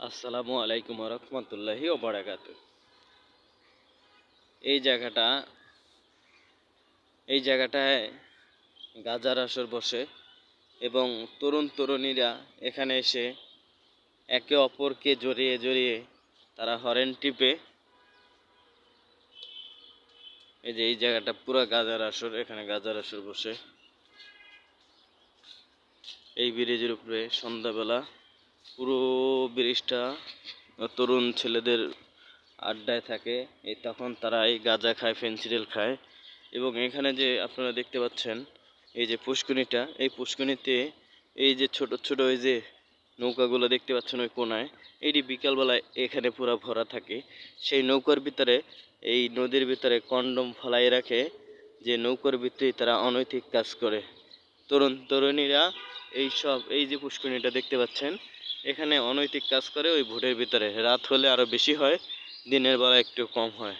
আসসালামু আলাইকুম রহমতুল্লাহি ওবরাকাত। এই জায়গাটা, এই জায়গাটায় গাজার আসর বসে এবং তরুণ তরুণীরা এখানে এসে একে অপরকে জড়িয়ে জড়িয়ে তারা হরেন টিপে এই যে এই জায়গাটা পুরো গাজার আসর, এখানে গাজার আসর বসে। এই ব্রিজের উপরে সন্ধ্যাবেলা পুরো ব্রিজটা তরুণ ছেলেদের আড্ডায় থাকে। এই তখন তারা এই গাঁজা খায় ফেন্সিডিল খায়। এবং এখানে যে আপনারা দেখতে পাচ্ছেন, এই যে পুষ্কুনিটা এই পুষ্কুনিতে এই যে ছোট ছোট ওই যে নৌকাগুলো দেখতে পাচ্ছেন ওই কোনায়, এটি বিকালবেলায় এখানে পুরো ভরা থাকে। সেই নৌকার ভিতরে, এই নদীর ভিতরে কন্ডম ফলাই রাখে, যে নৌকার ভিতরেই তারা অনৈতিক কাজ করে। তরুণ, তরুণীরা এই সব, এই যে পুষ্করিণীটা দেখতে পাচ্ছেন এখানে অনৈতিক কাজ করে ওই ভোটের ভিতরে। রাত হলে আরও বেশি হয়, দিনের বেলা একটু কম হয়।